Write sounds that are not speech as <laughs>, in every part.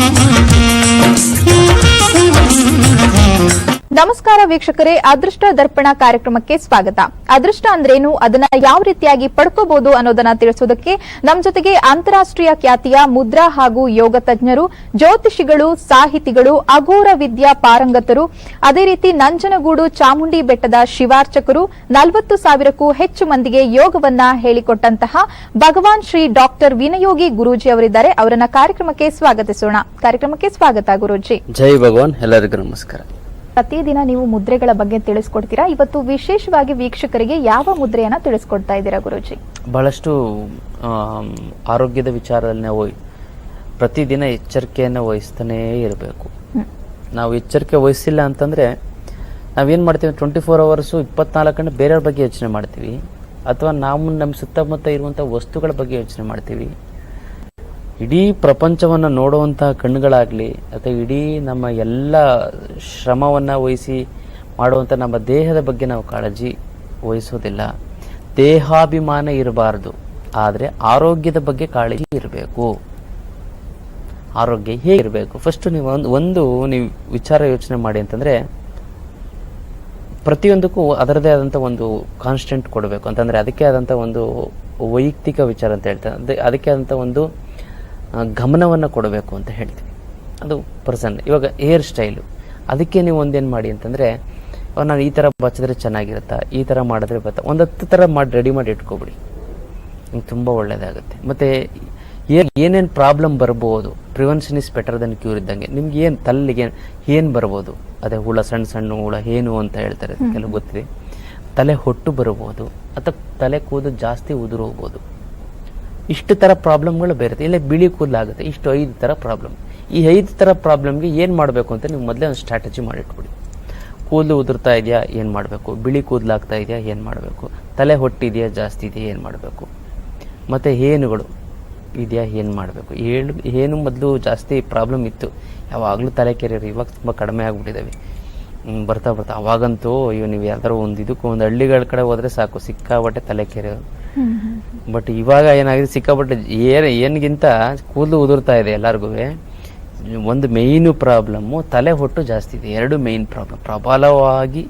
Música ನಮಸ್ಕಾರ ವೀಕ್ಷಕರೇ, ಅದೃಷ್ಟ ದರ್ಪಣ ಕಾರ್ಯಕ್ರಮಕ್ಕೆ ಸ್ವಾಗತ. ಅದೃಷ್ಟ ಅಂದ್ರೇನು? ಅದನ್ನ ಯಾವ ರೀತಿಯಾಗಿ ಪಡ್ಕೋಬಹುದು ಅನ್ನೋದನ್ನ ತಿಳಿಸೋದಕ್ಕೆ ನಮ್ಮ ಜೊತೆಗೆ ಅಂತಾರಾಷ್ಟ್ರೀಯ ಖ್ಯಾತಿಯ ಮುದ್ರಾ ಹಾಗೂ ಯೋಗ ತಜ್ಞರು, ಜ್ಯೋತಿಷಿಗಳು, ಸಾಹಿತಿಗಳು, ಅಘೋರ ವಿದ್ಯಾ ಪಾರಂಗತರು, ಅದೇ ರೀತಿ ನಂಜನಗೂಡು ಚಾಮುಂಡಿ ಬೆಟ್ಟದ ಶಿವಾರ್ಚಕರು, ನಲವತ್ತು ಸಾವಿರಕ್ಕೂ ಹೆಚ್ಚು ಮಂದಿಗೆ ಯೋಗವನ್ನ ಹೇಳಿಕೊಟ್ಟಂತಹ ಭಗವಾನ್ ಶ್ರೀ ಡಾಕ್ಟರ್ ವಿನಯೋಗಿ ಗುರೂಜಿ ಅವರಿದ್ದಾರೆ. ಅವರನ್ನ ಕಾರ್ಯಕ್ರಮಕ್ಕೆ ಸ್ವಾಗತಿಸೋಣ. ಕಾರ್ಯಕ್ರಮಕ್ಕೆ ಸ್ವಾಗತ ಗುರೂಜಿ. ಜೈ ಭಗವಾನ್. ಎಲ್ಲರಿಗೂ ನಮಸ್ಕಾರ. ಪ್ರತಿದಿನ ನೀವು ಮುದ್ರೆಗಳ ಬಗ್ಗೆ ತಿಳಿಸ್ಕೊಡ್ತೀರಾ? ಇವತ್ತು ವಿಶೇಷವಾಗಿ ವೀಕ್ಷಕರಿಗೆ ಯಾವ ಮುದ್ರೆಯನ್ನು ತಿಳಿಸ್ಕೊಡ್ತಾ ಇದ್ದೀರಾ ಗುರುಜಿ? ಬಹಳಷ್ಟು ಆರೋಗ್ಯದ ವಿಚಾರದಲ್ಲಿ ನಾವು ಪ್ರತಿದಿನ ಎಚ್ಚರಿಕೆಯನ್ನು ವಹಿಸ್ತಾನೇ ಇರಬೇಕು. ನಾವು ಎಚ್ಚರಿಕೆ ವಹಿಸಿಲ್ಲ ಅಂತಂದರೆ ನಾವೇನು ಮಾಡ್ತೀವಿ? ಟ್ವೆಂಟಿ ಫೋರ್ ಅವರ್ಸು ಇಪ್ಪತ್ನಾಲ್ಕು ಗಂಟೆ ಬೇರೆಯವ್ರ ಬಗ್ಗೆ ಯೋಚನೆ ಮಾಡ್ತೀವಿ. ಅಥವಾ ನಾವು ನಮ್ಮ ಸುತ್ತಮುತ್ತ ಇರುವಂಥ ವಸ್ತುಗಳ ಬಗ್ಗೆ ಯೋಚನೆ ಮಾಡ್ತೀವಿ. ಇಡೀ ಪ್ರಪಂಚವನ್ನು ನೋಡುವಂತಹ ಕಣ್ಣುಗಳಾಗಲಿ ಅಥವಾ ಇಡೀ ನಮ್ಮ ಎಲ್ಲ ಶ್ರಮವನ್ನು ವಹಿಸಿ ಮಾಡುವಂಥ ನಮ್ಮ ದೇಹದ ಬಗ್ಗೆ ನಾವು ಕಾಳಜಿ ವಹಿಸೋದಿಲ್ಲ. ದೇಹಾಭಿಮಾನ ಇರಬಾರ್ದು. ಆದರೆ ಆರೋಗ್ಯದ ಬಗ್ಗೆ ಕಾಳಜಿ ಇರಬೇಕು. ಆರೋಗ್ಯ ಹೇಗಿರಬೇಕು ಫಸ್ಟ್ ನೀವು ಒಂದು ಒಂದು ನೀವು ವಿಚಾರ ಯೋಚನೆ ಮಾಡಿ ಅಂತಂದರೆ ಪ್ರತಿಯೊಂದಕ್ಕೂ ಅದರದೇ ಆದಂಥ ಒಂದು ಕಾನ್ಸ್ಟೆಂಟ್ ಕೊಡಬೇಕು. ಅಂತಂದರೆ ಅದಕ್ಕೆ ಆದಂಥ ಒಂದು ವೈಯಕ್ತಿಕ ವಿಚಾರ ಅಂತ ಹೇಳ್ತಾರೆ ಅದೇ, ಅದಕ್ಕೆ ಆದಂಥ ಒಂದು ಗಮನವನ್ನು ಕೊಡಬೇಕು ಅಂತ ಹೇಳ್ತೀವಿ. ಅದು ಪರ್ಸನ್ ಇವಾಗ ಹೇರ್ ಸ್ಟೈಲು ಅದಕ್ಕೆ ನೀವು ಒಂದೇನು ಮಾಡಿ ಅಂತಂದರೆ ನಾನು ಈ ಥರ ಬಚ್ಚಿದ್ರೆ ಚೆನ್ನಾಗಿರುತ್ತಾ? ಈ ಥರ ಮಾಡಿದ್ರೆ ಬತ್ತ? ಒಂದು ಹತ್ತು ಥರ ಮಾಡಿ ರೆಡಿ ಮಾಡಿ ಇಟ್ಕೊಬಿಡಿ. ನಿಮ್ಗೆ ತುಂಬ ಒಳ್ಳೆಯದಾಗುತ್ತೆ ಮತ್ತು ಏನು ಏನೇನು ಪ್ರಾಬ್ಲಮ್ ಬರ್ಬೋದು? Prevention is better than cure ಇದ್ದಂಗೆ. ನಿಮ್ಗೆ ಏನು ತಲೆಗೆ ಏನು ಬರ್ಬೋದು? ಅದೇ ಹುಳ ಸಣ್ಣ ಸಣ್ಣ ಹುಳ ಏನು ಅಂತ ಹೇಳ್ತಾರೆ ಕೆಲವು ಗೊತ್ತಿದೆ. ತಲೆ ಹೊಟ್ಟು ಬರ್ಬೋದು ಅಥವಾ ತಲೆ ಕೂದಲು ಜಾಸ್ತಿ ಉದುರು ಹೋಗ್ಬೋದು ಇಷ್ಟು ಥರ ಪ್ರಾಬ್ಲಮ್ಗಳು ಬೇರೆ ಇಲ್ಲ, ಬಿಳಿ ಕೂದಲಾಗುತ್ತೆ. ಇಷ್ಟು ಐದು ಥರ ಪ್ರಾಬ್ಲಮ್. ಈ ಐದು ಥರ ಪ್ರಾಬ್ಲಮ್ಗೆ ಏನು ಮಾಡಬೇಕು ಅಂತ ನೀವು ಮೊದಲೇ ಒಂದು ಸ್ಟ್ರಾಟಜಿ ಮಾಡಿಟ್ಬಿಡಿ. ಕೂದಲು ಉದುರ್ತಾ ಇದೆಯಾ, ಏನು ಮಾಡಬೇಕು? ಬಿಳಿ ಕೂದಲಾಗ್ತಾ ಇದೆಯಾ, ಏನು ಮಾಡಬೇಕು? ತಲೆ ಹೊಟ್ಟಿದೆಯಾ, ಜಾಸ್ತಿ ಇದೆಯಾ, ಏನು ಮಾಡಬೇಕು? ಮತ್ತು ಹೇನುಗಳು ಇದೆಯಾ, ಏನು ಮಾಡಬೇಕು? ಏಳು ಏನು ಮೊದಲು ಜಾಸ್ತಿ ಪ್ರಾಬ್ಲಮ್ ಇತ್ತು. ಯಾವಾಗಲೂ ತಲೆ ಕೆರೆಯೋರು ಇವಾಗ ತುಂಬ ಕಡಿಮೆ ಆಗಿಬಿಟ್ಟಿದ್ದಾವೆ ಬರ್ತಾ ಬರ್ತಾ. ಅವಾಗಂತೂ ಇವ್ ನೀವು ಯಾವ್ದಾರು ಒಂದು ಇದಕ್ಕೂ ಒಂದು ಹಳ್ಳಿಗಳ ಕಡೆ ಹೋದರೆ ಸಾಕು. ಸಿಕ್ಕಾಬಟ್ಟೆ ತಲೆ ಕೆರೆಯೋರು. ಬಟ್ ಇವಾಗ ಏನಾಗಿದೆ, ಸಿಕ್ಕಾಪಟ್ಟೆ ಏನ್, ಏನ್ಗಿಂತ ಕೂದಲು ಉದುರ್ತಾ ಇದೆ ಎಲ್ಲರಿಗೂ ಒಂದು ಮೇಯ್ನು ಪ್ರಾಬ್ಲಮ್ಮು ತಲೆ ಹೊಟ್ಟು ಜಾಸ್ತಿ ಇದೆ. ಎರಡು ಮೇಯ್ನ್ ಪ್ರಾಬ್ಲಮ್ ಪ್ರಬಲವಾಗಿ,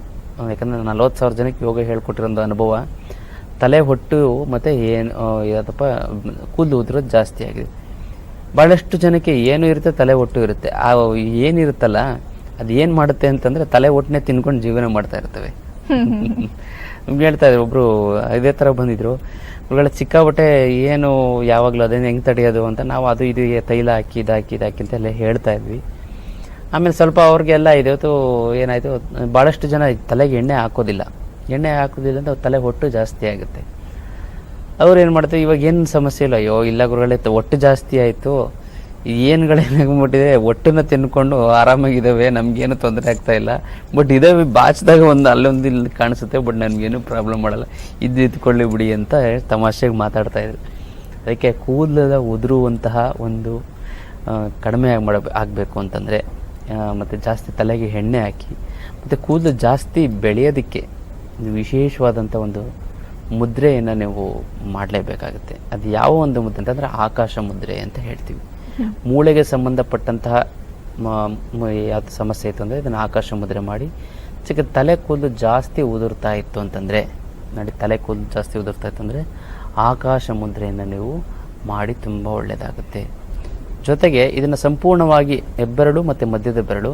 ಯಾಕಂದರೆ ನಲ್ವತ್ತು ಸಾವಿರ ಜನಕ್ಕೆ ಯೋಗ ಹೇಳ್ಕೊಟ್ಟಿರೋ ಅನುಭವ, ತಲೆ ಹೊಟ್ಟು ಮತ್ತು ಏನು ಯಾವುದಪ್ಪ, ಕೂದಲು ಉದುರೋದು ಜಾಸ್ತಿ ಆಗಿದೆ. ಭಾಳಷ್ಟು ಜನಕ್ಕೆ ಏನು ಇರುತ್ತೆ, ತಲೆ ಹೊಟ್ಟು ಇರುತ್ತೆ. ಆ, ಏನಿರುತ್ತಲ್ಲ ಅದು ಏನು ಮಾಡುತ್ತೆ ಅಂತಂದರೆ ತಲೆ ಒಟ್ಟನೆ ತಿನ್ಕೊಂಡು ಜೀವನ ಮಾಡ್ತಾ ಇರ್ತವೆ. <laughs> ಹೇಳ್ತಾ ಇದ್ರು ಒಬ್ರು, ಇದೇ ಥರ ಬಂದಿದ್ರು. ಇವುಗಳ ಸಿಕ್ಕಾಬಟ್ಟೆ ಏನು ಯಾವಾಗಲೂ ಅದೇನು ಹೆಂಗೆ ತಡೆಯೋದು ಅಂತ ನಾವು ಅದು ಇದು ತೈಲ ಹಾಕಿ, ಇದು ಇದಾಕಿ ಅಂತ ಎಲ್ಲ ಹೇಳ್ತಾ ಇದ್ವಿ. ಆಮೇಲೆ ಸ್ವಲ್ಪ ಅವ್ರಿಗೆಲ್ಲ ಇವತ್ತು ಏನಾಯಿತು ಭಾಳಷ್ಟು ಜನ ತಲೆಗೆ ಎಣ್ಣೆ ಹಾಕೋದಿಲ್ಲ. ಎಣ್ಣೆ ಹಾಕೋದಿಲ್ಲ ಅಂತ ತಲೆ ಹೊಟ್ಟು ಜಾಸ್ತಿ ಆಗುತ್ತೆ. ಅವ್ರು ಏನು ಮಾಡ್ತಾರೆ, ಇವಾಗ ಏನು ಸಮಸ್ಯೆ ಇಲ್ಲ, ಅಯ್ಯೋ, ಇಲ್ಲ ಗುರುಗಳೇ ಹೊಟ್ಟು ಜಾಸ್ತಿ ಆಯಿತು. ಏನುಗಳೇನಾಗ್ಬಿಟ್ಟಿದೆ ಒಟ್ಟನ್ನ ತಿನ್ಕೊಂಡು ಆರಾಮಾಗಿದ್ದಾವೆ, ನಮಗೇನು ತೊಂದರೆ ಆಗ್ತಾ ಇಲ್ಲ. ಬಟ್ ಇದೇ ಬಾಚಿದಾಗ ಒಂದು ಅಲ್ಲೊಂದು ಇಲ್ಲಿ ಕಾಣಿಸುತ್ತೆ ಬಟ್ ನನಗೇನು ಪ್ರಾಬ್ಲಮ್ ಮಾಡಲ್ಲ. ಇದ್ದು ಇದ್ಕೊಳ್ಳಿ ಬಿಡಿ ಅಂತ ತಮಾಷೆಗೆ ಮಾತಾಡ್ತಾ ಇದ್ರು ಅದಕ್ಕೆ ಕೂದಲದ ಉದುರುವಂತಹ ಒಂದು ಕಡಿಮೆ ಆಗಿ ಮಾಡ ಆಗಬೇಕು ಅಂತಂದರೆ ಮತ್ತು ಜಾಸ್ತಿ ತಲೆಗೆ ಎಣ್ಣೆ ಹಾಕಿ, ಮತ್ತು ಕೂದಲು ಜಾಸ್ತಿ ಬೆಳೆಯೋದಕ್ಕೆ ವಿಶೇಷವಾದಂಥ ಒಂದು ಮುದ್ರೆಯನ್ನು ನೀವು ಮಾಡಲೇಬೇಕಾಗುತ್ತೆ. ಅದು ಯಾವ ಒಂದು ಮುದ್ರೆ ಅಂತಂದರೆ ಆಕಾಶ ಮುದ್ರೆ ಅಂತ ಹೇಳ್ತೀವಿ. ಮೂಳೆಗೆ ಸಂಬಂಧಪಟ್ಟಂತಹ ಯಾವ್ದು ಸಮಸ್ಯೆ ಇತ್ತು ಅಂದರೆ ಇದನ್ನು ಆಕಾಶ ಮುದ್ರೆ ಮಾಡಿ ಚಿಕ್ಕ ತಲೆ ಕೂದಲು ಜಾಸ್ತಿ ಉದುರ್ತಾ ಇತ್ತು ಅಂತಂದರೆ, ನೋಡಿ ತಲೆ ಕೂದಲು ಜಾಸ್ತಿ ಉದುರ್ತಾ ಇತ್ತು ಅಂದರೆ ಆಕಾಶ ಮುದ್ರೆಯನ್ನು ನೀವು ಮಾಡಿ ತುಂಬ ಒಳ್ಳೆಯದಾಗುತ್ತೆ ಜೊತೆಗೆ ಇದನ್ನು ಸಂಪೂರ್ಣವಾಗಿ ಹೆಬ್ಬೆರಳು ಮತ್ತು ಮಧ್ಯದ ಬೆರಳು,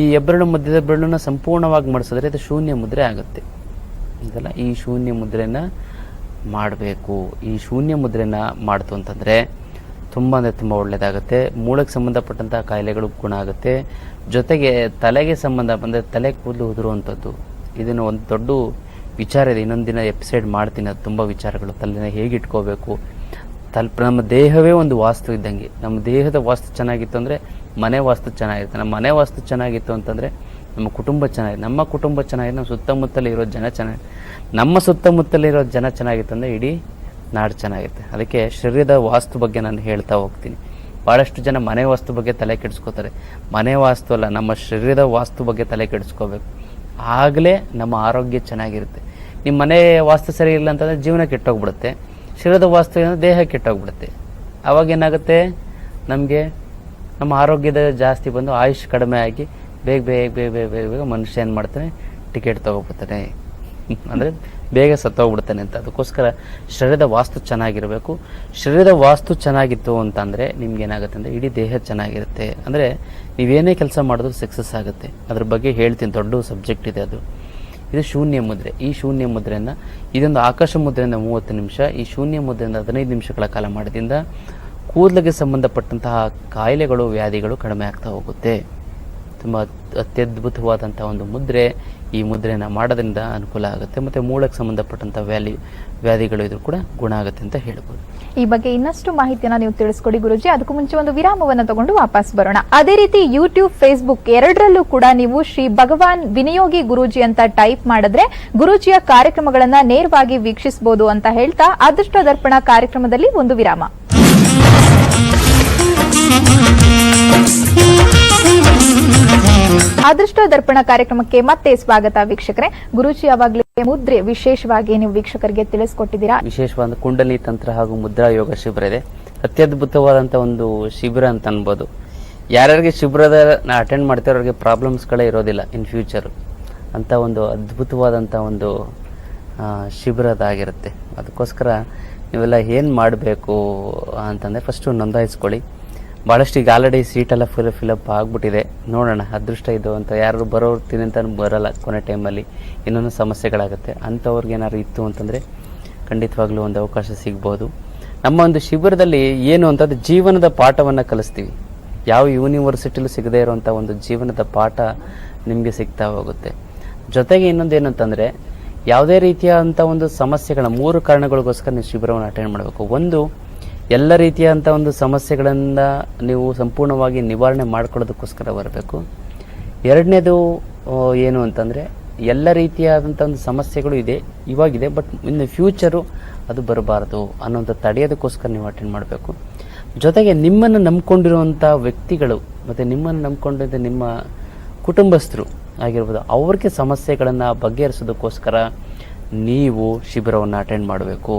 ಈ ಹೆಬ್ಬೆರಳು ಮಧ್ಯದ ಬೆರಳನ್ನ ಸಂಪೂರ್ಣವಾಗಿ ಮಾಡಿಸಿದ್ರೆ ಇದು ಶೂನ್ಯ ಮುದ್ರೆ ಆಗುತ್ತೆ. ಇದಲ್ಲ ಈ ಶೂನ್ಯ ಮುದ್ರೆನ ಮಾಡಬೇಕು. ಈ ಶೂನ್ಯ ಮುದ್ರೆನ ಮಾಡ್ತು ಅಂತಂದರೆ ತುಂಬ ಅಂದರೆ ತುಂಬ ಒಳ್ಳೆಯದಾಗುತ್ತೆ ಮೂಳಕ್ಕೆ ಸಂಬಂಧಪಟ್ಟಂಥ ಕಾಯಿಲೆಗಳು ಗುಣ ಆಗುತ್ತೆ. ಜೊತೆಗೆ ತಲೆಗೆ ಸಂಬಂಧ ಬಂದರೆ ತಲೆ ಕೂದಲು ಉದುರುವಂಥದ್ದು. ಇದನ್ನು ಒಂದು ದೊಡ್ಡ ವಿಚಾರ ಇದೆ ಇನ್ನೊಂದು ದಿನ ಎಪಿಸೈಡ್ ಮಾಡ್ತೀನಿ. ಅದು ತುಂಬ ವಿಚಾರಗಳು. ತಲೆನ ಹೇಗೆ ಇಟ್ಕೋಬೇಕು? ತಲ್, ನಮ್ಮ ದೇಹವೇ ಒಂದು ವಾಸ್ತು ಇದ್ದಂಗೆ. ನಮ್ಮ ದೇಹದ ವಾಸ್ತು ಚೆನ್ನಾಗಿತ್ತು ಅಂದರೆ ಮನೆ ವಾಸ್ತು ಚೆನ್ನಾಗಿರುತ್ತೆ ನಮ್ಮ ಮನೆ ವಾಸ್ತು ಚೆನ್ನಾಗಿತ್ತು ಅಂತಂದರೆ ನಮ್ಮ ಕುಟುಂಬ ಚೆನ್ನಾಗಿದೆ ನಮ್ಮ ಕುಟುಂಬ ಚೆನ್ನಾಗಿದೆ ನಮ್ಮ ಸುತ್ತಮುತ್ತಲಿರೋ ಜನ ಚೆನ್ನಾಗಿ, ನಮ್ಮ ಸುತ್ತಮುತ್ತಲಿರೋ ಜನ ಚೆನ್ನಾಗಿತ್ತು ಅಂದರೆ ಇಡೀ ನಾಡು ಚೆನ್ನಾಗಿರುತ್ತೆ. ಅದಕ್ಕೆ ಶರೀರದ ವಾಸ್ತು ಬಗ್ಗೆ ನಾನು ಹೇಳ್ತಾ ಹೋಗ್ತೀನಿ. ಭಾಳಷ್ಟು ಜನ ಮನೆ ವಾಸ್ತು ಬಗ್ಗೆ ತಲೆ ಕೆಡಿಸ್ಕೋತಾರೆ. ಮನೆ ವಾಸ್ತು ಅಲ್ಲ, ನಮ್ಮ ಶರೀರದ ವಾಸ್ತು ಬಗ್ಗೆ ತಲೆ ಕೆಡಿಸ್ಕೋಬೇಕು. ಆಗಲೇ ನಮ್ಮ ಆರೋಗ್ಯ ಚೆನ್ನಾಗಿರುತ್ತೆ. ನಿಮ್ಮ ಮನೆ ವಾಸ್ತು ಸರಿ ಇಲ್ಲ ಅಂತಂದರೆ ಜೀವನ ಕೆಟ್ಟೋಗ್ಬಿಡುತ್ತೆ. ಶರೀರದ ವಾಸ್ತು ಏನಂದ್ರೆ ದೇಹ ಕೆಟ್ಟೋಗ್ಬಿಡುತ್ತೆ. ಅವಾಗ ಏನಾಗುತ್ತೆ? ನಮಗೆ ನಮ್ಮ ಆರೋಗ್ಯದ ಜಾಸ್ತಿ ಬಂದು ಆಯುಷ್ ಕಡಿಮೆ ಆಗಿ ಬೇಗ ಬೇಗ ಬೇಗ ಬೇಗ ಬೇಗ ಬೇಗ ಮನುಷ್ಯ ಏನು ಮಾಡ್ತಾನೆ? ಟಿಕೆಟ್ ತೊಗೊಬಿಡ್ತಾನೆ ಅಂದರೆ ಬೇಗ ಸತ್ತೋಗ್ಬಿಡ್ತಾನೆ ಅಂತ. ಅದಕ್ಕೋಸ್ಕರ ಶರೀರದ ವಾಸ್ತು ಚೆನ್ನಾಗಿರಬೇಕು. ಶರೀರದ ವಾಸ್ತು ಚೆನ್ನಾಗಿತ್ತು ಅಂತಂದರೆ ನಿಮ್ಗೆ ಏನಾಗುತ್ತೆ ಅಂದರೆ ಇಡೀ ದೇಹ ಚೆನ್ನಾಗಿರುತ್ತೆ. ಅಂದರೆ ನೀವೇನೇ ಕೆಲಸ ಮಾಡಿದ್ರು ಸಕ್ಸಸ್ ಆಗುತ್ತೆ. ಅದ್ರ ಬಗ್ಗೆ ಹೇಳ್ತೀನಿ, ದೊಡ್ಡ ಸಬ್ಜೆಕ್ಟ್ ಇದೆ ಅದು. ಇದು ಶೂನ್ಯ ಮುದ್ರೆ. ಈ ಶೂನ್ಯ ಮುದ್ರೆಯನ್ನು, ಇದೊಂದು ಆಕಾಶ ಮುದ್ರೆಯಿಂದ ಮೂವತ್ತು ನಿಮಿಷ, ಈ ಶೂನ್ಯ ಮುದ್ರೆಯಿಂದ ಹದಿನೈದು ನಿಮಿಷಗಳ ಕಾಲ ಮಾಡೋದ್ರಿಂದ ಕೂದಲಿಗೆ ಸಂಬಂಧಪಟ್ಟಂತಹ ಕಾಯಿಲೆಗಳು, ವ್ಯಾಧಿಗಳು ಕಡಿಮೆ ಆಗ್ತಾ ಹೋಗುತ್ತೆ. ತುಂಬ ಅತ್ಯದ್ಭುತವಾದಂಥ ಒಂದು ಮುದ್ರೆ ಈ ಮುದ್ರೆಯನ್ನು ಮಾಡೋದ್ರಿಂದ ಅನುಕೂಲ ಆಗುತ್ತೆ. ಮತ್ತು ಮೂಳಕ್ಕೆ ಸಂಬಂಧಪಟ್ಟಂಥ ವ್ಯಾಲಿ, ವ್ಯಾಧಿಗಳು ಇದ್ರೂ ಕೂಡ ಗುಣ ಆಗುತ್ತೆ ಅಂತ ಹೇಳ್ಬೋದು. ಈ ಬಗ್ಗೆ ಇನ್ನಷ್ಟು ಮಾಹಿತಿಯನ್ನು ನೀವು ತಿಳಿಸ್ಕೊಡಿ ಗುರುಜಿ. ಅದಕ್ಕೂ ಮುಂಚೆ ಒಂದು ವಿರಾಮವನ್ನು ತಗೊಂಡು ವಾಪಸ್ ಬರೋಣ. ಅದೇ ರೀತಿ ಯೂಟ್ಯೂಬ್ ಫೇಸ್ಬುಕ್ ಎರಡರಲ್ಲೂ ಕೂಡ ನೀವು ಶ್ರೀ ಭಗವಾನ್ ವಿನಿಯೋಗಿ ಗುರೂಜಿ ಅಂತ ಟೈಪ್ ಮಾಡಿದ್ರೆ ಗುರುಜಿಯ ಕಾರ್ಯಕ್ರಮಗಳನ್ನ ನೇರವಾಗಿ ವೀಕ್ಷಿಸಬಹುದು ಅಂತ ಹೇಳ್ತಾ ಅದೃಷ್ಟ ದರ್ಪಣ ಕಾರ್ಯಕ್ರಮದಲ್ಲಿ ಒಂದು ವಿರಾಮ. ಅದೃಷ್ಟ ದರ್ಪಣ ಕಾರ್ಯಕ್ರಮಕ್ಕೆ ಮತ್ತೆ ಸ್ವಾಗತ ವೀಕ್ಷಕರೇ. ಗುರುಜಿ ಯಾವಾಗಲೇ ಮುದ್ರೆ ವಿಶೇಷವಾಗಿ ನೀವು ವೀಕ್ಷಕರಿಗೆ ತಿಳಿಸ್ಕೊಟ್ಟಿದ್ದೀರಾ? ವಿಶೇಷವಾದ ಕುಂಡಲಿ ತಂತ್ರ ಹಾಗೂ ಮುದ್ರಾ ಯೋಗ ಶಿಬಿರ ಇದೆ. ಅತ್ಯದ್ಭುತವಾದಂಥ ಒಂದು ಶಿಬಿರ ಅಂತ ಅನ್ಬೋದು. ಯಾರ್ಯಾರಿಗೆ ಶಿಬಿರದ ಅಟೆಂಡ್ ಮಾಡ್ತಿರೋರಿಗೆ ಪ್ರಾಬ್ಲಮ್ಸ್ಗಳೇ ಇರೋದಿಲ್ಲ ಇನ್ ಫ್ಯೂಚರ್ ಅಂತ ಒಂದು ಅದ್ಭುತವಾದಂಥ ಒಂದು ಶಿಬಿರದಾಗಿರುತ್ತೆ. ಅದಕ್ಕೋಸ್ಕರ ನೀವೆಲ್ಲ ಏನು ಮಾಡಬೇಕು ಅಂತಂದರೆ ಫಸ್ಟು ನೋಂದಾಯಿಸ್ಕೊಳ್ಳಿ. ಭಾಳಷ್ಟು ಈಗ ಆಲ್ರೆಡಿ ಸೀಟೆಲ್ಲ ಫುಲ್ ಫಿಲಪ್ ಆಗಿಬಿಟ್ಟಿದೆ. ನೋಡೋಣ, ಅದೃಷ್ಟ ಇದು ಅಂತ. ಯಾರು ಬರೋರ್ತೀನಿ ಅಂತ ಬರಲ್ಲ ಕೊನೆ ಟೈಮಲ್ಲಿ ಇನ್ನೊಂದು ಸಮಸ್ಯೆಗಳಾಗುತ್ತೆ. ಅಂಥವ್ರಿಗೆ ಏನಾದ್ರು ಇತ್ತು ಅಂತಂದರೆ ಖಂಡಿತವಾಗ್ಲೂ ಒಂದು ಅವಕಾಶ ಸಿಗ್ಬೋದು. ನಮ್ಮ ಒಂದು ಶಿಬಿರದಲ್ಲಿ ಏನು ಅಂತಂದ್ರೆ ಜೀವನದ ಪಾಠವನ್ನು ಕಲಿಸ್ತೀವಿ. ಯಾವ ಯೂನಿವರ್ಸಿಟಿಲೂ ಸಿಗದೇ ಇರುವಂಥ ಒಂದು ಜೀವನದ ಪಾಠ ನಿಮಗೆ ಸಿಗ್ತಾ ಹೋಗುತ್ತೆ. ಜೊತೆಗೆ ಇನ್ನೊಂದು ಏನಂತಂದರೆ ಯಾವುದೇ ರೀತಿಯಾದಂಥ ಒಂದು ಸಮಸ್ಯೆಗಳ ಮೂರು ಕಾರಣಗಳಿಗೋಸ್ಕರ ನೀವು ಶಿಬಿರವನ್ನು ಅಟೆಂಡ್ ಮಾಡಬೇಕು. ಒಂದು ಎಲ್ಲ ರೀತಿಯಾದಂಥ ಒಂದು ಸಮಸ್ಯೆಗಳಿಂದ ನೀವು ಸಂಪೂರ್ಣವಾಗಿ ನಿವಾರಣೆ ಮಾಡ್ಕೊಳ್ಳೋದಕ್ಕೋಸ್ಕರ ಬರಬೇಕು. ಎರಡನೇದು ಏನು ಅಂತಂದರೆ, ಎಲ್ಲ ರೀತಿಯಾದಂಥ ಒಂದು ಸಮಸ್ಯೆಗಳು ಇದೆ, ಇವಾಗಿದೆ, ಬಟ್ ಇನ್ನು ಫ್ಯೂಚರು ಅದು ಬರಬಾರ್ದು ಅನ್ನೋಂಥ ತಡೆಯೋದಕ್ಕೋಸ್ಕರ ನೀವು ಅಟೆಂಡ್ ಮಾಡಬೇಕು. ಜೊತೆಗೆ ನಿಮ್ಮನ್ನು ನಂಬ್ಕೊಂಡಿರುವಂಥ ವ್ಯಕ್ತಿಗಳು ಮತ್ತು ನಿಮ್ಮನ್ನು ನಂಬ್ಕೊಂಡಿದ್ದ ನಿಮ್ಮ ಕುಟುಂಬಸ್ಥರು ಆಗಿರ್ಬೋದು, ಅವ್ರಿಗೆ ಸಮಸ್ಯೆಗಳನ್ನು ಬಗೆಹರಿಸೋದಕ್ಕೋಸ್ಕರ ನೀವು ಶಿಬಿರವನ್ನು ಅಟೆಂಡ್ ಮಾಡಬೇಕು.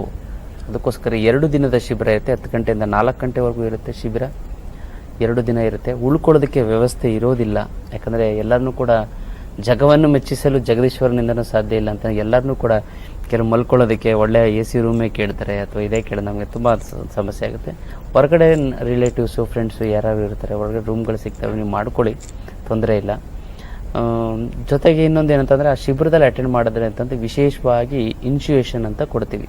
ಅದಕ್ಕೋಸ್ಕರ ಎರಡು ದಿನದ ಶಿಬಿರ ಇರುತ್ತೆ, ಹತ್ತು ಗಂಟೆಯಿಂದ ನಾಲ್ಕು ಗಂಟೆವರೆಗೂ ಇರುತ್ತೆ ಶಿಬಿರ. ಎರಡು ದಿನ ಇರುತ್ತೆ. ಉಳ್ಕೊಳ್ಳೋದಕ್ಕೆ ವ್ಯವಸ್ಥೆ ಇರೋದಿಲ್ಲ. ಯಾಕಂದರೆ ಎಲ್ಲರನ್ನೂ ಕೂಡ ಜಗವನ್ನು ಮೆಚ್ಚಿಸಲು ಜಗದೀಶ್ವರನಿಂದನೂ ಸಾಧ್ಯ ಇಲ್ಲ ಅಂತ ಎಲ್ಲರನ್ನೂ ಕೂಡ ಕೆಲವು ಮಲ್ಕೊಳ್ಳೋದಕ್ಕೆ ಒಳ್ಳೆಯ ಎ ಸಿ ರೂಮೇ ಕೇಳ್ತಾರೆ ಅಥವಾ ಇದೇ ಕೇಳಿ ನಮಗೆ ತುಂಬ ಸಮಸ್ಯೆ ಆಗುತ್ತೆ. ಹೊರಗಡೆ ರಿಲೇಟಿವ್ಸು ಫ್ರೆಂಡ್ಸು ಯಾರು ಇರ್ತಾರೆ, ಹೊರಗಡೆ ರೂಮ್ಗಳು ಸಿಗ್ತವೆ, ನೀವು ಮಾಡ್ಕೊಳ್ಳಿ. ತೊಂದರೆ ಇಲ್ಲ. ಜೊತೆಗೆ ಇನ್ನೊಂದು ಏನಂತಂದರೆ ಆ ಶಿಬಿರದಲ್ಲಿ ಅಟೆಂಡ್ ಮಾಡಿದ್ರೆ ಅಂತಂದು ವಿಶೇಷವಾಗಿ ಇನ್ಶುಯೇಷನ್ ಅಂತ ಕೊಡ್ತೀವಿ.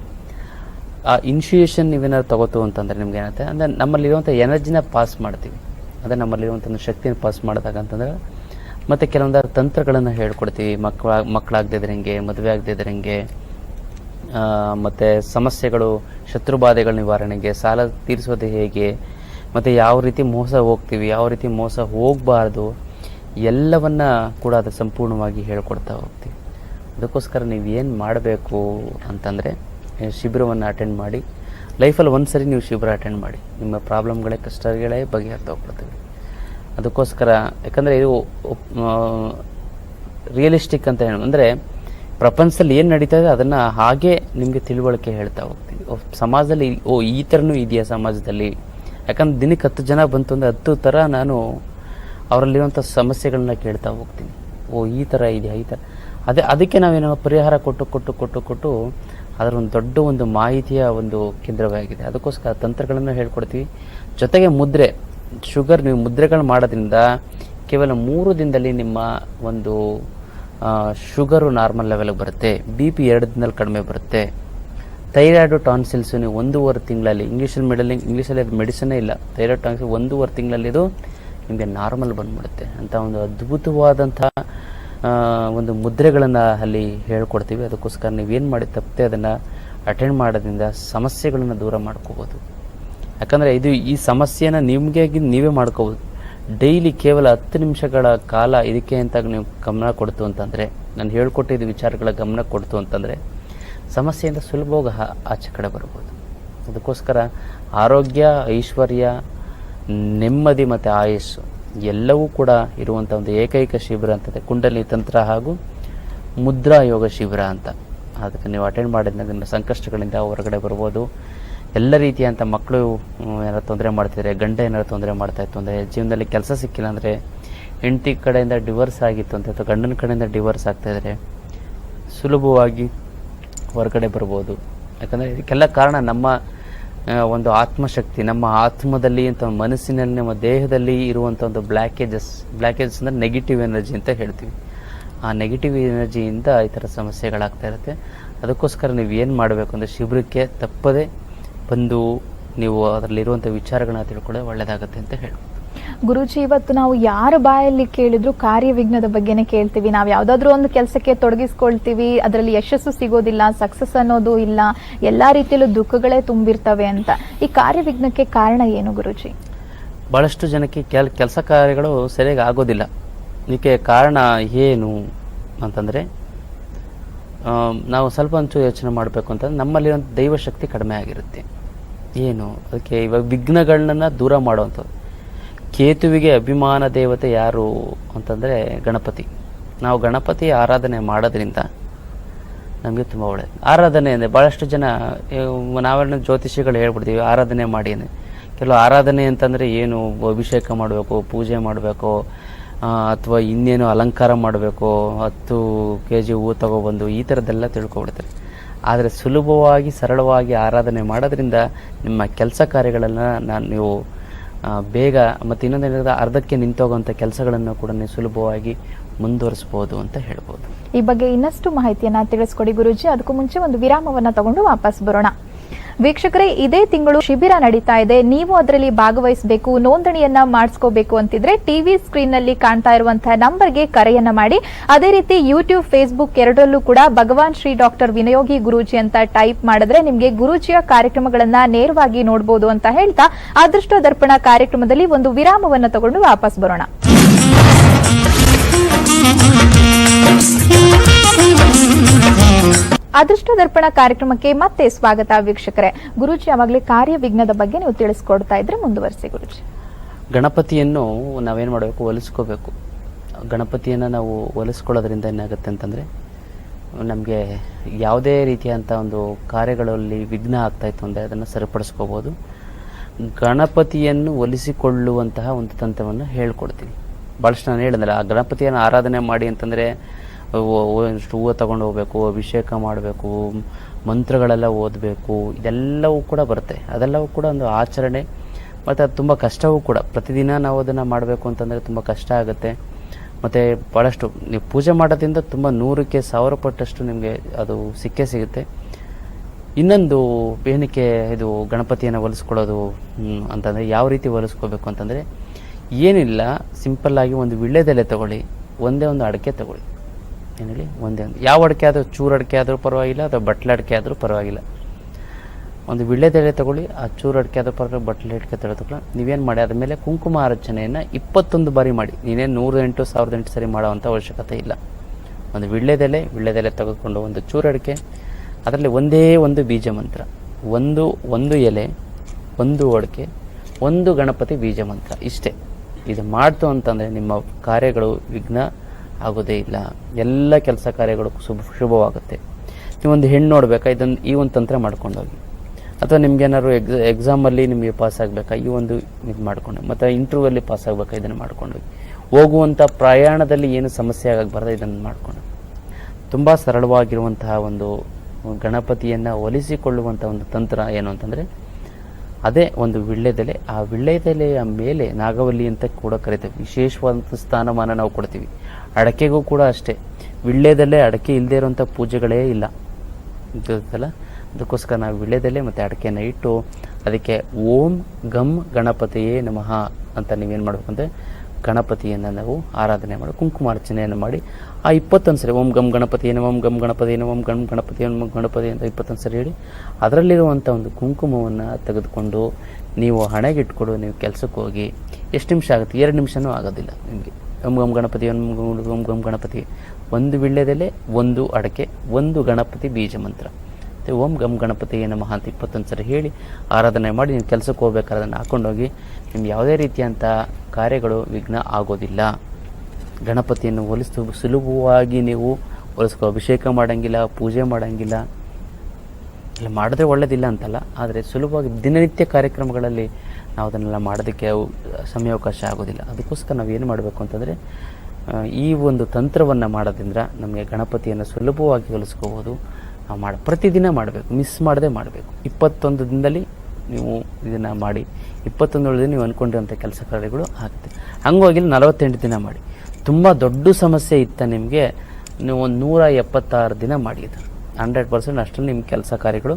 ಆ ಇನ್ಶುಯೇಷನ್ ನೀವೇನಾದ್ರು ತಗೋತು ಅಂತಂದರೆ ನಿಮ್ಗೆ ಏನಾಗುತ್ತೆ? ಅಂದರೆ ನಮ್ಮಲ್ಲಿರುವಂಥ ಎನರ್ಜಿನ ಪಾಸ್ ಮಾಡ್ತೀವಿ. ಅಂದರೆ ನಮ್ಮಲ್ಲಿರುವಂಥ ಒಂದು ಶಕ್ತಿನ ಪಾಸ್ ಮಾಡಿದಾಗ ಅಂತಂದರೆ ಮತ್ತು ಕೆಲವೊಂದು ತಂತ್ರಗಳನ್ನು ಹೇಳ್ಕೊಡ್ತೀವಿ. ಮಕ್ಕಳ ಮಕ್ಕಳಾಗದಿದ್ರೆ ಹೆಂಗೆ, ಮದುವೆ ಆಗದಿದ್ರೆ ಹೆಂಗೆ ಮತ್ತು ಸಮಸ್ಯೆಗಳು, ಶತ್ರುಬಾಧೆಗಳ ನಿವಾರಣೆಗೆ, ಸಾಲ ತೀರಿಸೋದು ಹೇಗೆ, ಮತ್ತು ಯಾವ ರೀತಿ ಮೋಸ ಹೋಗ್ತೀವಿ, ಯಾವ ರೀತಿ ಮೋಸ ಹೋಗಬಾರ್ದು, ಎಲ್ಲವನ್ನ ಕೂಡ ಅದು ಸಂಪೂರ್ಣವಾಗಿ ಹೇಳ್ಕೊಡ್ತಾ ಹೋಗ್ತೀವಿ. ಅದಕ್ಕೋಸ್ಕರ ನೀವು ಏನು ಮಾಡಬೇಕು ಅಂತಂದರೆ ಶಿಬಿರವನ್ನು ಅಟೆಂಡ್ ಮಾಡಿ. ಲೈಫಲ್ಲಿ ಒಂದು ಸರಿ ನೀವು ಶಿಬಿರ ಅಟೆಂಡ್ ಮಾಡಿ. ನಿಮ್ಮ ಪ್ರಾಬ್ಲಮ್ಗಳೇ ಕಷ್ಟಗಳೇ ಬಗೆಹರ್ತಾ ಹೋಗ್ಬಿಡ್ತೀವಿ. ಅದಕ್ಕೋಸ್ಕರ, ಯಾಕಂದರೆ ಇದು ರಿಯಲಿಸ್ಟಿಕ್ ಅಂತ ಹೇಳಿ ಅಂದರೆ ಪ್ರಪಂಚದಲ್ಲಿ ಏನು ನಡೀತಾ ಇದೆ, ಅದನ್ನು ಹಾಗೆ ನಿಮಗೆ ತಿಳುವಳಿಕೆ ಹೇಳ್ತಾ ಹೋಗ್ತೀವಿ. ಸಮಾಜದಲ್ಲಿ, ಓ, ಈ ಥರನೂ ಇದೆಯಾ ಸಮಾಜದಲ್ಲಿ? ಯಾಕಂದ್ರೆ ದಿನಕ್ಕೆ ಹತ್ತು ಜನ ಬಂತು ಅಂದರೆ ಹತ್ತು ಥರ ನಾನು ಅವರಲ್ಲಿರುವಂಥ ಸಮಸ್ಯೆಗಳನ್ನ ಕೇಳ್ತಾ ಹೋಗ್ತೀನಿ. ಓ, ಈ ಥರ ಇದೆಯಾ, ಈ ಥರ. ಅದೇ, ಅದಕ್ಕೆ ನಾವೇನೋ ಪರಿಹಾರ ಕೊಟ್ಟು ಕೊಟ್ಟು ಕೊಟ್ಟು ಕೊಟ್ಟು ಅದರ ಒಂದು ದೊಡ್ಡ ಒಂದು ಮಾಹಿತಿಯ ಒಂದು ಕೇಂದ್ರವಾಗಿದೆ. ಅದಕ್ಕೋಸ್ಕರ ತಂತ್ರಗಳನ್ನು ಹೇಳ್ಕೊಡ್ತೀವಿ. ಜೊತೆಗೆ ಮುದ್ರೆ, ಶುಗರ್ ನೀವು ಮುದ್ರೆಗಳು ಮಾಡೋದ್ರಿಂದ ಕೇವಲ ಮೂರು ದಿನದಲ್ಲಿ ನಿಮ್ಮ ಒಂದು ಶುಗರು ನಾರ್ಮಲ್ ಲೆವೆಲ್ಗೆ ಬರುತ್ತೆ. ಬಿ ಪಿ ಎರಡು ದಿನದಲ್ಲಿ ಕಡಿಮೆ ಬರುತ್ತೆ. ಥೈರಾಯ್ಡು ಟಾನ್ಸಿಲ್ಸು ನೀವು ಒಂದೂವರೆ ತಿಂಗಳಲ್ಲಿ, ಇಂಗ್ಲೀಷಲ್ಲಿ ಮೆಡಲ್, ಇಂಗ್ಲೀಷಲ್ಲಿ ಅದು ಮೆಡಿಸನ್ನೇ ಇಲ್ಲ. ಥೈರಾಯ್ಡ್ ಟಾನ್ಸಿಲ್ ಒಂದೂವರೆ ತಿಂಗಳಲ್ಲಿ ಇದು ನಿಮಗೆ ನಾರ್ಮಲ್ ಬಂದ್ಬಿಡುತ್ತೆ. ಅಂತ ಒಂದು ಅದ್ಭುತವಾದಂಥ ಒಂದು ಮುದ್ರೆಗಳನ್ನು ಅಲ್ಲಿ ಹೇಳ್ಕೊಡ್ತೀವಿ. ಅದಕ್ಕೋಸ್ಕರ ನೀವೇನು ಮಾಡಿ ತಪ್ಪದೆ ಅದನ್ನು ಅಟೆಂಡ್ ಮಾಡೋದ್ರಿಂದ ಸಮಸ್ಯೆಗಳನ್ನು ದೂರ ಮಾಡ್ಕೋಬೋದು. ಯಾಕಂದರೆ ಇದು ಈ ಸಮಸ್ಯೆನ ನಿಮಗೆ ನೀವೇ ಮಾಡ್ಕೋಬೋದು. ಡೈಲಿ ಕೇವಲ ಹತ್ತು ನಿಮಿಷಗಳ ಕಾಲ ಇದಕ್ಕೆ ಅಂತ ನೀವು ಗಮನ ಕೊಡ್ತು ಅಂತಂದರೆ, ನಾನು ಹೇಳ್ಕೊಟ್ಟಿದ್ದ ವಿಚಾರಗಳ ಗಮನ ಕೊಡ್ತು ಅಂತಂದರೆ, ಸಮಸ್ಯೆಯಿಂದ ಸುಲಭವಾಗಿ ಆಚೆ ಕಡೆ ಬರ್ಬೋದು. ಅದಕ್ಕೋಸ್ಕರ ಆರೋಗ್ಯ, ಐಶ್ವರ್ಯ, ನೆಮ್ಮದಿ ಮತ್ತು ಆಯುಸ್ಸು ಎಲ್ಲವೂ ಕೂಡ ಇರುವಂಥ ಒಂದು ಏಕೈಕ ಶಿಬಿರ ಅಂತದೆ. ಕುಂಡಲಿ ತಂತ್ರ ಹಾಗೂ ಮುದ್ರಾ ಯೋಗ ಶಿಬಿರ ಅಂತ. ಅದಕ್ಕೆ ನೀವು ಅಟೆಂಡ್ ಮಾಡಿದ್ರೆ ನಿಮ್ಮ ಸಂಕಷ್ಟಗಳಿಂದ ಹೊರಗಡೆ ಬರ್ಬೋದು. ಎಲ್ಲ ರೀತಿಯಂಥ ಮಕ್ಕಳು ಏನಾರು ತೊಂದರೆ ಮಾಡ್ತಿದ್ರೆ, ಗಂಡ ಏನಾರು ತೊಂದರೆ ಮಾಡ್ತಾ ಇತ್ತು ಅಂದರೆ ಜೀವನದಲ್ಲಿ ಕೆಲಸ ಸಿಕ್ಕಿಲ್ಲ ಅಂದರೆ ಹೆಂಡತಿ ಕಡೆಯಿಂದ ಡಿವೋರ್ಸ್ ಆಗಿತ್ತು ಅಂತ ಅಥವಾ ಗಂಡನ ಕಡೆಯಿಂದ ಡಿವೋರ್ಸ್ ಆಗ್ತಾಯಿದ್ರೆ ಸುಲಭವಾಗಿ ಹೊರಗಡೆ ಬರ್ಬೋದು. ಯಾಕಂದರೆ ಇದಕ್ಕೆಲ್ಲ ಕಾರಣ ನಮ್ಮ ಒಂದು ಆತ್ಮಶಕ್ತಿ, ನಮ್ಮ ಆತ್ಮದಲ್ಲಿ ಅಂತ, ಮನಸ್ಸಿನಲ್ಲಿ, ನಮ್ಮ ದೇಹದಲ್ಲಿ ಇರುವಂಥ ಒಂದು ಬ್ಲ್ಯಾಕೇಜಸ್ ಬ್ಲ್ಯಾಕೇಜಸ್ ಅಂದರೆ ನೆಗೆಟಿವ್ ಎನರ್ಜಿ ಅಂತ ಹೇಳ್ತೀವಿ. ಆ ನೆಗೆಟಿವ್ ಎನರ್ಜಿಯಿಂದ ಈ ಥರ ಸಮಸ್ಯೆಗಳಾಗ್ತಾ ಇರುತ್ತೆ. ಅದಕ್ಕೋಸ್ಕರ ನೀವು ಏನು ಮಾಡಬೇಕು ಅಂದರೆ ಶಿಬಿರಕ್ಕೆ ತಪ್ಪದೆ ಬಂದು ನೀವು ಅದರಲ್ಲಿರುವಂಥ ವಿಚಾರಗಳನ್ನ ತಿಳ್ಕೊಳ್ಳೋದು ಒಳ್ಳೆಯದಾಗುತ್ತೆ ಅಂತ ಹೇಳ್ಬೋದು. ಗುರುಜಿ, ಇವತ್ತು ನಾವು ಯಾರ ಬಾಯಲ್ಲಿ ಕೇಳಿದ್ರು ಕಾರ್ಯವಿಘ್ನದ ಬಗ್ಗೆನೇ ಕೇಳ್ತೀವಿ. ನಾವು ಯಾವ್ದಾದ್ರು ಒಂದು ಕೆಲಸಕ್ಕೆ ತೊಡಗಿಸ್ಕೊಳ್ತೀವಿ, ಅದರಲ್ಲಿ ಯಶಸ್ಸು ಸಿಗೋದಿಲ್ಲ ಸಕ್ಸಸ್ ಅನ್ನೋದು ಇಲ್ಲ, ಎಲ್ಲಾ ರೀತಿಯಲ್ಲೂ ದುಃಖಗಳೇ ತುಂಬಿರ್ತವೆ ಅಂತ. ಈ ಕಾರ್ಯವಿಘ್ನಕ್ಕೆ ಕಾರಣ ಏನು ಗುರುಜಿ? ಬಹಳಷ್ಟು ಜನಕ್ಕೆ ಕೆಲ, ಕೆಲಸ ಕಾರ್ಯಗಳು ಸರಿಯಾಗಿ ಆಗೋದಿಲ್ಲ. ಇದಕ್ಕೆ ಕಾರಣ ಏನು ಅಂತಂದರೆ ನಾವು ಸ್ವಲ್ಪ ಒಂಚೂ ಯೋಚನೆ ಮಾಡಬೇಕು ಅಂತಂದ್ರೆ ನಮ್ಮಲ್ಲಿ ಒಂದು ದೈವಶಕ್ತಿ ಕಡಿಮೆ ಆಗಿರುತ್ತೆ. ಏನು? ಅದಕ್ಕೆ ಇವಾಗ ವಿಘ್ನಗಳನ್ನ ದೂರ ಮಾಡುವಂಥದ್ದು. ಕೇತುವಿಗೆ ಅಭಿಮಾನ ದೇವತೆ ಯಾರು ಅಂತಂದರೆ ಗಣಪತಿ. ನಾವು ಗಣಪತಿ ಆರಾಧನೆ ಮಾಡೋದ್ರಿಂದ ನಮಗೆ ತುಂಬ ಒಳ್ಳೆಯದು ಆರಾಧನೆ ಅಂದರೆ ಭಾಳಷ್ಟು ಜನ ನಾವೆಲ್ಲ ಜ್ಯೋತಿಷಿಗಳು ಹೇಳ್ಬಿಡ್ತೀವಿ, ಆರಾಧನೆ ಮಾಡಿ ಅಂದರೆ. ಕೆಲವು ಆರಾಧನೆ ಅಂತಂದರೆ ಏನು, ಅಭಿಷೇಕ ಮಾಡಬೇಕು, ಪೂಜೆ ಮಾಡಬೇಕು ಅಥವಾ ಇನ್ನೇನು ಅಲಂಕಾರ ಮಾಡಬೇಕು, ಹತ್ತು ಕೆ ಜಿ ಹೂವು ತಗೊಬಂದು, ಈ ಥರದ್ದೆಲ್ಲ ತಿಳ್ಕೊಬಿಡ್ತಾರೆ ಆದರೆ ಸುಲಭವಾಗಿ, ಸರಳವಾಗಿ ಆರಾಧನೆ ಮಾಡೋದ್ರಿಂದ ನಿಮ್ಮ ಕೆಲಸ ಕಾರ್ಯಗಳನ್ನು ನಾನು ನೀವು ಬೇಗ ಮತ್ತು ಇನ್ನೊಂದೇನಿದ್ರೆ ಅರ್ಧಕ್ಕೆ ನಿಂತೋಗುವಂಥ ಕೆಲಸಗಳನ್ನು ಕೂಡ ಸುಲಭವಾಗಿ ಮುಂದುವರಿಸ್ಬೋದು ಅಂತ ಹೇಳ್ಬೋದು. ಈ ಬಗ್ಗೆ ಇನ್ನಷ್ಟು ಮಾಹಿತಿಯನ್ನ ತಿಳಿಸ್ಕೊಡಿ ಗುರುಜಿ. ಅದಕ್ಕೂ ಮುಂಚೆ ಒಂದು ವಿರಾಮವನ್ನ ತಗೊಂಡು ವಾಪಸ್ ಬರೋಣ. ವೀಕ್ಷಕರೇ, ಇದೇ ತಿಂಗಳು ಶಿಬಿರ ನಡೀತಾ ಇದೆ. ನೀವು ಅದರಲ್ಲಿ ಭಾಗವಹಿಸಬೇಕು, ನೋಂದಣಿಯನ್ನ ಮಾಡಿಸ್ಕೋಬೇಕು ಅಂತಿದ್ರೆ ಟಿವಿ ಸ್ಕ್ರೀನ್ನಲ್ಲಿ ಕಾಣ್ತಾ ಇರುವಂತಹ ನಂಬರ್ಗೆ ಕರೆಯನ್ನ ಮಾಡಿ. ಅದೇ ರೀತಿ ಯೂಟ್ಯೂಬ್, ಫೇಸ್ಬುಕ್ ಎರಡರಲ್ಲೂ ಕೂಡ ಭಗವಾನ್ ಶ್ರೀ ಡಾಕ್ಟರ್ ವಿನಯೋಗಿ ಗುರೂಜಿ ಅಂತ ಟೈಪ್ ಮಾಡಿದ್ರೆ ನಿಮ್ಗೆ ಗುರೂಜಿಯ ಕಾರ್ಯಕ್ರಮಗಳನ್ನ ನೇರವಾಗಿ ನೋಡಬಹುದು ಅಂತ ಹೇಳ್ತಾ ಅದೃಷ್ಟ ದರ್ಪಣ ಕಾರ್ಯಕ್ರಮದಲ್ಲಿ ಒಂದು ವಿರಾಮವನ್ನು ತಗೊಂಡು ವಾಪಸ್ ಬರೋಣ. ಅದೃಷ್ಟ ದರ್ಪಣ ಕಾರ್ಯಕ್ರಮಕ್ಕೆ ಮತ್ತೆ ಸ್ವಾಗತ ವೀಕ್ಷಕರೇ. ಗುರುಜಿ ಕಾರ್ಯ ಕಾರ್ಯವಿಘ್ನದ ಬಗ್ಗೆ ನೀವು ತಿಳಿಸ್ಕೊಡ್ತಾ ಇದ್ರೆ ಮುಂದುವರಿಸಿ ಗುರುಜಿ. ಗಣಪತಿಯನ್ನು ನಾವೇನು ಮಾಡಬೇಕು? ಒಲಿಸ್ಕೋಬೇಕು. ಗಣಪತಿಯನ್ನು ನಾವು ಒಲಿಸ್ಕೊಳ್ಳೋದ್ರಿಂದ ಏನಾಗುತ್ತೆ ಅಂತಂದರೆ, ನಮಗೆ ಯಾವುದೇ ರೀತಿಯಂಥ ಒಂದು ಕಾರ್ಯಗಳಲ್ಲಿ ವಿಘ್ನ ಆಗ್ತಾಯಿತ್ತು ಅಂದರೆ ಅದನ್ನು ಸರಿಪಡಿಸ್ಕೋಬೋದು ಗಣಪತಿಯನ್ನು ಒಲಿಸಿಕೊಳ್ಳುವಂತಹ ಒಂದು ತಂತ್ರವನ್ನು ಹೇಳ್ಕೊಡ್ತೀನಿ. ಭಾಳಷ್ಟು ನಾನು ಹೇಳಿದ್ರೆ ಆ ಗಣಪತಿಯನ್ನು ಆರಾಧನೆ ಮಾಡಿ ಅಂತಂದರೆ ಹೂವು ತಗೊಂಡು ಹೋಗ್ಬೇಕು, ಅಭಿಷೇಕ ಮಾಡಬೇಕು, ಮಂತ್ರಗಳೆಲ್ಲ ಓದಬೇಕು, ಇದೆಲ್ಲವೂ ಕೂಡ ಬರುತ್ತೆ. ಅದೆಲ್ಲವೂ ಕೂಡ ಒಂದು ಆಚರಣೆ. ಮತ್ತು ಅದು ತುಂಬ ಕಷ್ಟವೂ ಕೂಡ. ಪ್ರತಿದಿನ ನಾವು ಅದನ್ನು ಮಾಡಬೇಕು ಅಂತಂದರೆ ತುಂಬ ಕಷ್ಟ ಆಗುತ್ತೆ. ಮತ್ತು ಭಾಳಷ್ಟು ನೀವು ಪೂಜೆ ಮಾಡೋದ್ರಿಂದ ತುಂಬ ನೂರಕ್ಕೆ ಸಾವಿರ ಪಟ್ಟಷ್ಟು ನಿಮಗೆ ಅದು ಸಿಕ್ಕೇ ಸಿಗುತ್ತೆ. ಇನ್ನೊಂದು ಏನಕ್ಕೆ ಇದು ಗಣಪತಿಯನ್ನು ಹೊಲಿಸ್ಕೊಳ್ಳೋದು ಅಂತಂದರೆ ಯಾವ ರೀತಿ ಹೊಲಿಸ್ಕೋಬೇಕು ಅಂತಂದರೆ, ಏನಿಲ್ಲ, ಸಿಂಪಲ್ಲಾಗಿ ಒಂದು ವಿಳ್ಳೆದೆಲೆ ತಗೊಳ್ಳಿ, ಒಂದೇ ಒಂದು ಅಡಿಕೆ ತಗೊಳ್ಳಿ. ಹೇಳಿ ಒಂದೇ ಒಂದು ಯಾವ ಅಡಿಕೆ ಆದರೂ ಚೂರು ಅಡಿಕೆ ಆದರೂ ಪರವಾಗಿಲ್ಲ, ಅಥವಾ ಬಟ್ಲೆ ಅಡಿಕೆ ಆದರೂ ಪರವಾಗಿಲ್ಲ. ಒಂದು ವಿಳ್ಳೆದೆಲೆ ತಗೊಳ್ಳಿ, ಆ ಚೂರು ಅಡಿಕೆ ಆದರೂ ಪರವಾಗಿಲ್ಲ, ಬಟ್ಲೆ ಅಡಿಕೆ ತಗೊಳ್ಳಿ. ನೀವೇನು ಮಾಡಿ ಆದಮೇಲೆ ಮೇಲೆ ಕುಂಕುಮ ಆರಚನೆಯನ್ನು ಇಪ್ಪತ್ತೊಂದು ಬಾರಿ ಮಾಡಿ. ನೀನೇನು ನೂರ ಎಂಟು ಸಾವಿರದ ಎಂಟು ಸರಿ ಮಾಡೋವಂಥ ಅವಶ್ಯಕತೆ ಇಲ್ಲ. ಒಂದು ವಿಳ್ಳೆದೆಲೆ ವಿಳ್ಳೆದೆಲೆ ತೆಗೆದುಕೊಂಡು ಒಂದು ಚೂರು ಅಡಿಕೆ, ಅದರಲ್ಲಿ ಒಂದೇ ಒಂದು ಬೀಜ ಮಂತ್ರ. ಒಂದು ಒಂದು ಎಲೆ, ಒಂದು ಅಡಿಕೆ, ಒಂದು ಗಣಪತಿ ಬೀಜ ಮಂತ್ರ. ಇಷ್ಟೇ. ಇದು ಮಾಡ್ತು ಅಂತಂದರೆ ನಿಮ್ಮ ಕಾರ್ಯಗಳು, ವಿಘ್ನ ಆಗೋದೇ ಇಲ್ಲ. ಎಲ್ಲ ಕೆಲಸ ಕಾರ್ಯಗಳು ಶುಭ, ಶುಭವಾಗುತ್ತೆ. ನೀವೊಂದು ಹೆಣ್ಣು ನೋಡಬೇಕಾ? ಇದೊಂದು, ಈ ಒಂದು ತಂತ್ರ ಮಾಡ್ಕೊಂಡೋಗಿ. ಅಥವಾ ನಿಮ್ಗೇನಾದ್ರು ಎಕ್ಸ್ ಎಕ್ಸಾಮಲ್ಲಿ ನಿಮಗೆ ಪಾಸ್ ಆಗಬೇಕಾ? ಈ ಒಂದು ಇದು ಮಾಡ್ಕೊಂಡು, ಮತ್ತು ಇಂಟರ್ವ್ಯೂವಲ್ಲಿ ಪಾಸ್ ಆಗಬೇಕಾ? ಇದನ್ನು ಮಾಡ್ಕೊಂಡೋಗಿ. ಹೋಗುವಂಥ ಪ್ರಯಾಣದಲ್ಲಿ ಏನು ಸಮಸ್ಯೆ ಆಗಬಾರ್ದು? ಇದನ್ನು ಮಾಡ್ಕೊಂಡು. ತುಂಬ ಸರಳವಾಗಿರುವಂತಹ ಒಂದು ಗಣಪತಿಯನ್ನು ಒಲಿಸಿಕೊಳ್ಳುವಂಥ ಒಂದು ತಂತ್ರ ಏನು ಅಂತಂದರೆ, ಅದೇ ಒಂದು ವಿಳ್ಳೆದೆಲೆ ಆ ವಿಳ್ಳೆದೆಲೆಯ ಮೇಲೆ ನಾಗವಲ್ಲಿ ಅಂತ ಕೂಡ ಕರಿತೇವೆ. ವಿಶೇಷವಾದಂಥ ಸ್ಥಾನಮಾನ ನಾವು ಕೊಡ್ತೀವಿ. ಅಡಕೆಗೂ ಕೂಡ ಅಷ್ಟೇ. ವಿಳ್ಳೆದೆಲೆ ಅಡಕೆ ಇಲ್ಲದೆ ಇರುವಂಥ ಪೂಜೆಗಳೇ ಇಲ್ಲ. ಗೊತ್ತಲ್ಲ? ಅದಕ್ಕೋಸ್ಕರ ನಾವು ವಿಳ್ಳೆದೆಲೆ ಮತ್ತು ಅಡಕೆಯನ್ನು ಇಟ್ಟು ಅದಕ್ಕೆ ಓಂ ಗಮ್ ಗಣಪತಿಯೇ ನಮಃ ಅಂತ ನೀವೇನು ಮಾಡ್ಬೇಕಂದ್ರೆ ಗಣಪತಿಯನ್ನು ನಾವು ಆರಾಧನೆ ಮಾಡಿ, ಕುಂಕುಮಾರ್ಚನೆಯನ್ನು ಮಾಡಿ, ಆ ಇಪ್ಪತ್ತೊಂದು ಸರಿ ಓಂ ಗಮ್ ಗಣಪತಿ ಏನು ಓಂ ಗಮ್ ಗಣಪತಿ ಏನು ಓಂ ಗಮ್ ಗಣಪತಿ ಗಣಪತಿ ಅಂತ ಇಪ್ಪತ್ತೊಂದು ಸರಿ ಹೇಳಿ ಅದರಲ್ಲಿರುವಂಥ ಒಂದು ಕುಂಕುಮವನ್ನು ತೆಗೆದುಕೊಂಡು ನೀವು ಹಣೆಗಿಟ್ಕೊಡು ನೀವು ಕೆಲಸಕ್ಕೆ ಹೋಗಿ ಎಷ್ಟು ನಿಮಿಷ ಆಗುತ್ತೆ? ಎರಡು ನಿಮಿಷನೂ ಆಗೋದಿಲ್ಲ ನಿಮಗೆ. ಓಂ ಗಮ್ ಗಣಪತಿ ಎಂ ಓಂ ಗಮ್ ಗಣಪತಿ. ಒಂದು ವಿಳ್ಳೆದೆಲೆ ಒಂದು ಅಡಕೆ, ಒಂದು ಗಣಪತಿ ಬೀಜ ಮಂತ್ರ. ಮತ್ತು ಓಂ ಗಮ್ ಗಣಪತಿ ನಮಃ ಅಂತ ಇಪ್ಪತ್ತೊಂದು ಸರಿ ಹೇಳಿ ಆರಾಧನೆ ಮಾಡಿ ನೀವು ಕೆಲಸಕ್ಕೆ ಹೋಗ್ಬೇಕಾದ್ರೆ ಅದನ್ನು ಹಾಕೊಂಡೋಗಿ ನಿಮ್ಗೆ ಯಾವುದೇ ರೀತಿಯಂಥ ಕಾರ್ಯಗಳು ವಿಘ್ನ ಆಗೋದಿಲ್ಲ. ಗಣಪತಿಯನ್ನು ಹೋಲಿಸ್ತು ಸುಲಭವಾಗಿ ನೀವು ಹೋಲಿಸ್ಕೊ ಅಭಿಷೇಕ ಮಾಡೋಂಗಿಲ್ಲ, ಪೂಜೆ ಮಾಡೋಂಗಿಲ್ಲ. ಇಲ್ಲ ಮಾಡಿದ್ರೆ ಒಳ್ಳೇದಿಲ್ಲ ಅಂತಲ್ಲ, ಆದರೆ ಸುಲಭವಾಗಿ ದಿನನಿತ್ಯ ಕಾರ್ಯಕ್ರಮಗಳಲ್ಲಿ ನಾವು ಅದನ್ನೆಲ್ಲ ಮಾಡೋದಕ್ಕೆ ಅವು, ಸಮಯಾವಕಾಶ ಆಗೋದಿಲ್ಲ. ಅದಕ್ಕೋಸ್ಕರ ನಾವು ಏನು ಮಾಡಬೇಕು ಅಂತಂದರೆ ಈ ಒಂದು ತಂತ್ರವನ್ನು ಮಾಡೋದ್ರಿಂದ ನಮಗೆ ಗಣಪತಿಯನ್ನು ಸುಲಭವಾಗಿ ಹೊಲಿಸ್ಕೋಬೋದು ನಾವು ಮಾಡಿ, ಪ್ರತಿದಿನ ಮಾಡಬೇಕು ಮಿಸ್ ಮಾಡದೆ ಮಾಡಬೇಕು. ಇಪ್ಪತ್ತೊಂದು ದಿನದಲ್ಲಿ ನೀವು ಇದನ್ನು ಮಾಡಿ ಇಪ್ಪತ್ತೊಂದು ನೀವು ಅಂದ್ಕೊಂಡಿರೋಂಥ ಕೆಲಸ ಕಾರ್ಯಗಳು ಆಗುತ್ತೆ. ಹಂಗೋಗಿ ನಲವತ್ತೆಂಟು ದಿನ ಮಾಡಿ. ತುಂಬ ದೊಡ್ಡ ಸಮಸ್ಯೆ ಇತ್ತ ನಿಮಗೆ, ನೀವು ಒಂದು ನೂರ ಎಪ್ಪತ್ತಾರು ದಿನ ಮಾಡಿ ಹಂಡ್ರೆಡ್ ಪರ್ಸೆಂಟ್ ಅಷ್ಟರಲ್ಲಿ ನಿಮ್ಮ ಕೆಲಸ ಕಾರ್ಯಗಳು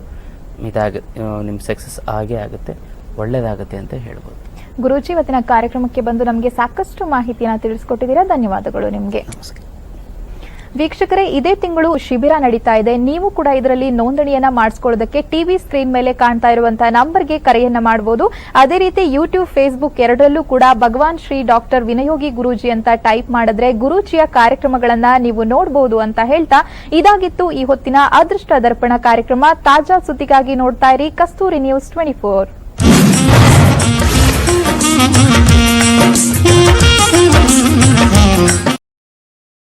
ಇದಾಗ ನಿಮ್ಮ ಸಕ್ಸಸ್ ಆಗೇ ಆಗುತ್ತೆ ಒಳ್ಳೆಯದಾಗುತ್ತೆ ಅಂತ ಹೇಳ್ಬೋದು. ಗುರೂಜಿ ಇವತ್ತಿನ ಕಾರ್ಯಕ್ರಮಕ್ಕೆ ಬಂದು ನಮಗೆ ಸಾಕಷ್ಟು ಮಾಹಿತಿಯನ್ನು ತಿಳಿಸ್ಕೊಟ್ಟಿದ್ದೀರಾ. ಧನ್ಯವಾದಗಳು ನಿಮಗೆ. ನಮಸ್ಕಾರ. ವೀಕ್ಷಕರೇ, ಇದೇ ತಿಂಗಳು ಶಿಬಿರ ನಡೀತಾ ಇದೆ. ನೀವು ಕೂಡ ಇದರಲ್ಲಿ ನೋಂದಣಿಯನ್ನ ಮಾಡಿಸ್ಕೊಳ್ಳೋದಕ್ಕೆ ಟಿವಿ ಸ್ಕ್ರೀನ್ ಮೇಲೆ ಕಾಣ್ತಾ ಇರುವಂತಹ ನಂಬರ್ಗೆ ಕರೆಯನ್ನ ಮಾಡಬಹುದು ಅದೇ ರೀತಿ ಯೂಟ್ಯೂಬ್, ಫೇಸ್ಬುಕ್ ಎರಡರಲ್ಲೂ ಕೂಡ ಭಗವಾನ್ ಶ್ರೀ ಡಾಕ್ಟರ್ ವಿನಯೋಗಿ ಗುರೂಜಿ ಅಂತ ಟೈಪ್ ಮಾಡಿದ್ರೆ ಗುರೂಜಿಯ ಕಾರ್ಯಕ್ರಮಗಳನ್ನ ನೀವು ನೋಡಬಹುದು ಅಂತ ಹೇಳ್ತಾ ಇದಾಗಿತ್ತು ಈ ಹೊತ್ತಿನ ಅದೃಷ್ಟ ದರ್ಪಣ ಕಾರ್ಯಕ್ರಮ. ತಾಜಾ ಸುದ್ದಿಗಾಗಿ ನೋಡ್ತಾ ಇರಿ ಕಸ್ತೂರಿ ನ್ಯೂಸ್ ಟ್ವೆಂಟಿ ಫೋರ್.